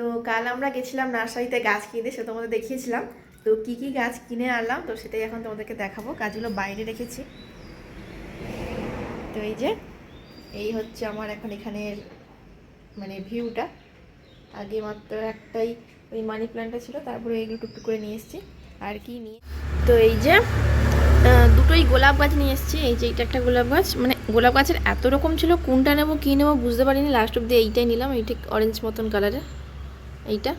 তো কাল আমরা গেছিলাম নার্সারিতে গাছ কিনতে সে তোমাদের দেখিয়েছিলাম। তো কি কি গাছ কিনে আনলাম, তো সেটাই এখন তোমাদেরকে দেখাবো। গাছগুলো বাইরে রেখেছি। তো এই যে, এই হচ্ছে আমার এখন এখানের মানে ভিউটা। আগে মাত্র একটাই ওই মানি প্ল্যান্টটা ছিল, তারপরে এইগুলো টুকটুক করে নিয়ে এসেছি। আর কি নিয়ে তো এই যে দুটোই গোলাপ গাছ নিয়ে এসেছি। এই যে এটা একটা গোলাপ গাছ। মানে গোলাপ গাছের এত রকম ছিল, কোনটা নেব, কী নেব বুঝতে পারিনি। লাস্ট অব্দি এইটাই নিলাম, এই ঠিক অরেঞ্জ মতন কালারের এইটা।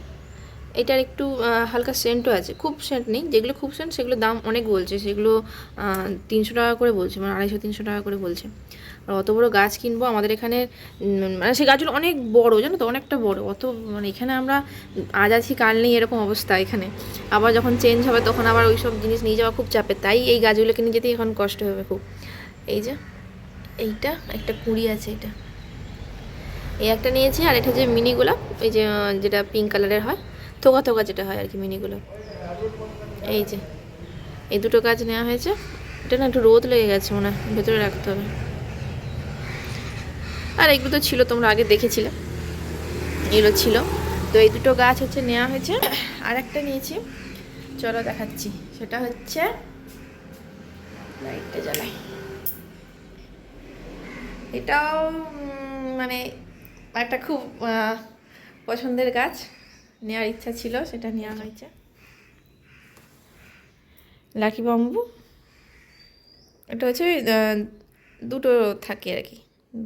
এটার একটু হালকা সেন্টও আছে। খুব সেন্ট নেই। যেগুলো খুব সেন্ট সেগুলো দাম অনেক বলছে। সেগুলো তিনশো টাকা করে বলছে মানে আড়াইশো, তিনশো টাকা করে বলছে। আর অত বড় গাছ কিনবো আমাদের এখানে মানে সেই গাছগুলো অনেক বড়, জানো তো? অনেকটা বড়। অত মানে এখানে আমরা আজ আছি, কাল নেই, এরকম অবস্থা এখানে। আবার যখন চেঞ্জ হবে, তখন আবার ওই সব জিনিস নিয়ে যাওয়া খুব চাপের তাই এই গাছগুলোকে নিয়ে যেতেই এখন কষ্ট হবে খুব। এই যে, এইটা, একটা কুড়ি আছে এটা। এই একটা নিয়েছি, আর এটা যে মিনি গোলাপ, এই যে যেটা পিঙ্ক কালারের হয়, থোকা থোকা যেটা হয় আর কি মিনি এই যে, এই দুটো গাছ নেওয়া হয়েছে। এটা না একটু রোদ লেগে গেছে মনে হয়, ভেতরে রাখতে হবে। আর এগুলো তো ছিল, তোমরা আগে দেখেছিলে। এগুলো ছিল। তো এই দুটো গাছ হচ্ছে, নেওয়া হয়েছে। আর একটা নিয়েছি। চলো দেখাচ্ছি। সেটা হচ্ছে, লাইটটা জ্বালাই। এটাও মানে একটা খুব পছন্দের গাছ নেওয়ার ইচ্ছা ছিল, সেটা নেওয়া হয়েছে। Lucky bamboo? এটা হচ্ছে দুটো থাকে আর কি,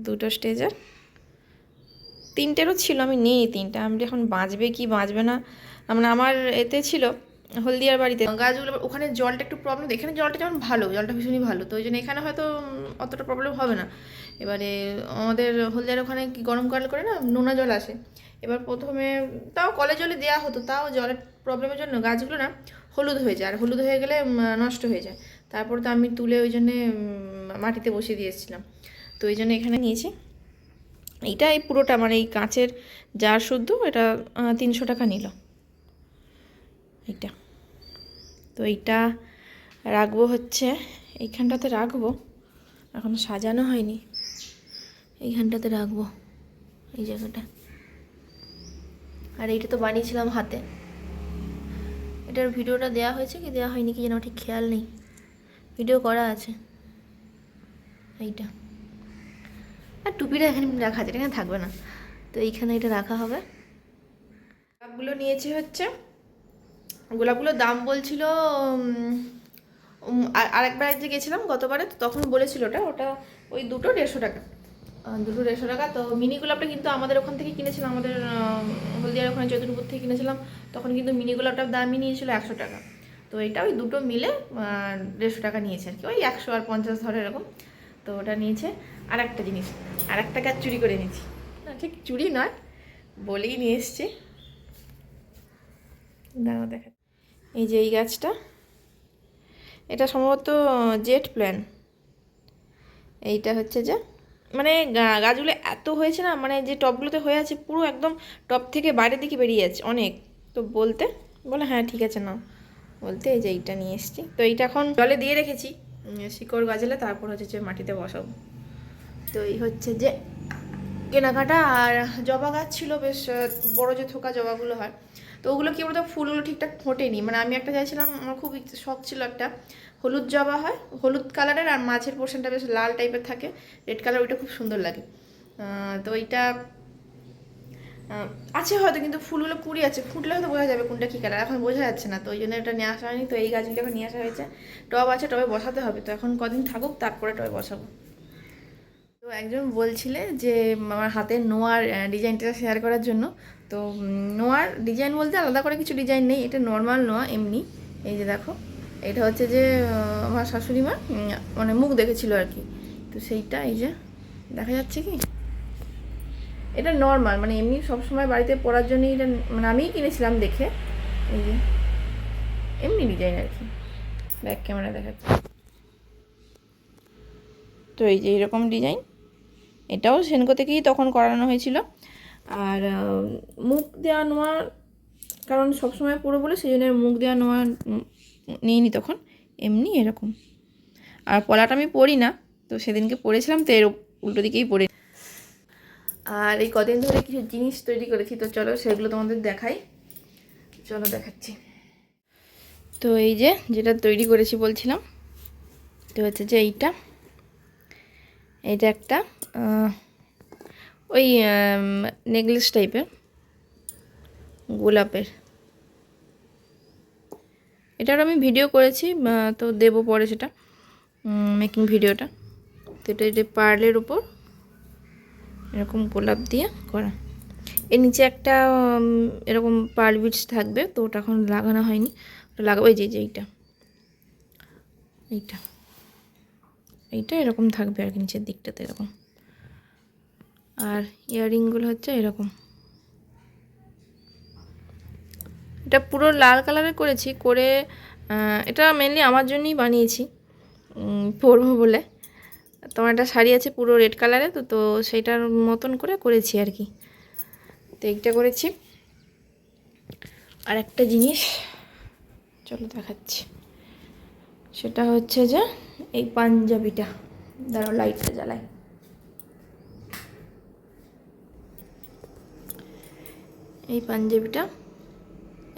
দুটো স্টেজার তিনটেরও ছিল, আমি নিই তিনটা, আমি এখন বাঁচবে কি বাঁচবে না মানে আমার এতে ছিল হলদিয়ার বাড়িতে। গাছগুলো ওখানে জলটা একটু প্রবলেম এখানে জলটা যেমন ভালো, জলটা ভীষণই ভালো। তো ওই জন্য এখানে হয়তো অতটা প্রবলেম হবে না। এবারে আমাদের হলদিয়ার ওখানে কি গরমকাল করে না নোনা জল আসে। এবার প্রথমে তাও কলে জলে দেওয়া হতো, তাও জলের প্রবলেমের জন্য গাছগুলো না হলুদ হয়ে যায়। আর হলুদ হয়ে গেলে নষ্ট হয়ে যায়। তারপর তো আমি তুলে ওই জন্যে মাটিতে বসিয়ে দিয়েছিলাম তো ওই জন্য এখানে নিয়েছি। এইটা এই পুরোটা মানে এই কাঁচের জার শুদ্ধ, এটা তিনশো টাকা নিল। এইটা। তো এইটা রাখব হচ্ছে, এইখানটাতে রাখব, এখন সাজানো হয়নি, এইখানটাতে রাখব, এই জায়গাটা। আর এইটা তো বানিয়েছিলাম হাতে। এটার ভিডিওটা দেওয়া হয়েছে কি দেওয়া হয়নি কি যেন ঠিক খেয়াল নেই। ভিডিও করা আছে, এইটা। আর টুপিটা এখানে রাখা আছে এখানে থাকবে না। তো এইখানে এটা রাখা হবে। গোলাপগুলো নিয়েছি হচ্ছে। গোলাপগুলোর দাম বলছিল আর আরেকবার যে গেছিলাম গতবারে, তো তখন বলেছিল ওটা ওটা ওই দুটো দেড়শো টাকা। দুটো দেড়শো টাকা, তো মিনি গোলাপটা কিন্তু আমাদের ওখান থেকে কিনেছিলাম, আমাদের হলদিয়ার ওখানে চৈতন্যপুর থেকে কিনেছিলাম, তখন কিন্তু মিনি গোলাপটার দামই নিয়েছিল একশো টাকা। তো এটা ওই দুটো মিলে দেড়শো টাকা নিয়েছে আর কি, ওই একশো আর পঞ্চাশ ধরে এরকম, তো ওটা নিয়েছে। আর একটা জিনিস আর একটা গাছ চুরি করে নিয়েছি না, ঠিক চুরি নয়, বলেই নিয়ে এসছি। দাঁড়াও দেখা এই যে এই গাছটা, এটা সম্ভবত জেট প্ল্যান। এইটা হচ্ছে যে মানে গাছগুলো এত হয়েছে না মানে যে টবগুলোতে হয়ে আছে পুরো একদম টপ থেকে বাইরের দিকে বেরিয়ে যাচ্ছে অনেক। তো বলতে, বলে হ্যাঁ ঠিক আছে না বলতে এই যে এইটা নিয়ে এসেছি। তো এইটা এখন জলে দিয়ে রেখেছি শিকড় গাছলে, তারপর হচ্ছে যে মাটিতে বসাবো। তো এই হচ্ছে যে কেনাকাটা আর জবা গাছ ছিল বেশ বড় যে থোকা জবাগুলো হয়। তো ওগুলো কি বলতো, ফুলগুলো ঠিকঠাক ফোটেনি। মানে আমি একটা চাইছিলাম, আমার খুব শখ ছিল একটা। হলুদ জবা হয়, হলুদ কালারের আর মাঝের পোর্শনটা বেশ লাল টাইপের থাকে। রেড কালার ওইটা খুব সুন্দর লাগে। তো ওইটা আছে হয়তো, কিন্তু ফুলগুলো কুড়ি আছে। ফুটলে হয়তো বোঝা যাবে কোনটা কী কালার এখন বোঝা যাচ্ছে না। তো ওই জন্য এটা নিয়ে আসা হয়নি। তো এই গাছগুলো এখন নিয়ে আসা হয়েছে। টব আছে, টবে বসাতে হবে। তো এখন কদিন থাকুক, তারপরে টবে বসাবো। তো একজন বলছিলে যে আমার হাতের নোয়ার ডিজাইনটা শেয়ার করার জন্য। তো নোয়ার ডিজাইন বলতে আলাদা করে কিছু ডিজাইন নেই, এটা নর্মাল নোয়া, এমনি। এই যে দেখো, এটা হচ্ছে যে আমার শাশুড়ি মা মানে মুখ দেখেছিল আর কি। তো সেইটা এই যে, দেখা যাচ্ছে কি? এটা নর্মাল মানে এমনি সবসময় বাড়িতে পরার জন্যই এটা মানে আমিই কিনেছিলাম দেখে। এই যে, এমনি ডিজাইন আর কি। ব্যাক ক্যামেরা দেখাচ্ছে। তো এই যে এরকম ডিজাইন এটাও সেনকো থেকেই তখন করানো হয়েছিল। আর মুখ দেওয়া নোয়া, কারণ সবসময় পুরো বলে সেই জন্য মুখ দেওয়া নোয়া নিইনি তখন, এমনি এরকম। আর পলাটা আমি পরি না, তো সেদিনকে পড়েছিলাম, তো এর উল্টো দিকেই পরে আর এই কদিন ধরে কিছু জিনিস তৈরি করেছি, তো চলো সেগুলো তোমাদের দেখাই। চলো দেখাচ্ছি। তো এই যে, যেটা তৈরি করেছি বলছিলাম, তো হচ্ছে যে এইটা। এইটা একটা। ওই নেকলেস টাইপের গোলাপের। এটার আমি ভিডিও করেছি তো দেবো পরে সেটা মেকিং ভিডিওটা তো এটা এটা পার্লের উপর, এরকম গোলাপ দিয়ে করা। এর নিচে একটা এরকম পার্ল বিটস থাকবে, তো ওটা এখন লাগানো হয়নি। ওটা লাগাবো এই যে যে এইটা। এইটা। এইটা এরকম থাকবে আর কি, নিচের দিকটাতে এরকম। আর ইয়াররিংগুলো হচ্ছে এরকম। এটা পুরো লাল কালারের করেছি, করে এটা মেনলি আমার জন্যই বানিয়েছি পরবো বলে। তোমার একটা শাড়ি আছে পুরো রেড কালারে তো তো সেইটার মতন করে করেছি আর কি। তো এইটা করেছি। আর একটা জিনিস, চলো দেখাচ্ছি। সেটা হচ্ছে যে এই পাঞ্জাবিটা, দাঁড়াও লাইটটা জ্বালাই। এই পাঞ্জাবিটা।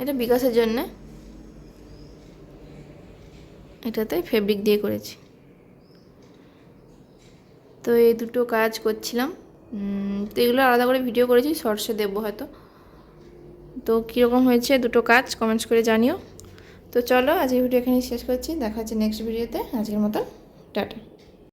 এটা বিকাশের জন্যে। এটাতে ফেব্রিক দিয়ে করেছি। তো এই দুটো কাজ করছিলাম। তো এগুলো আলাদা করে ভিডিও করেছি শর্টসে দেবো হয়তো। তো কীরকম হয়েছে দুটো কাজ কমেন্টস করে জানিও। তো চলো, আজকের ভিডিও এখানেই শেষ করছি। দেখা হচ্ছে নেক্সট ভিডিওতে আজকের মতো টাটা।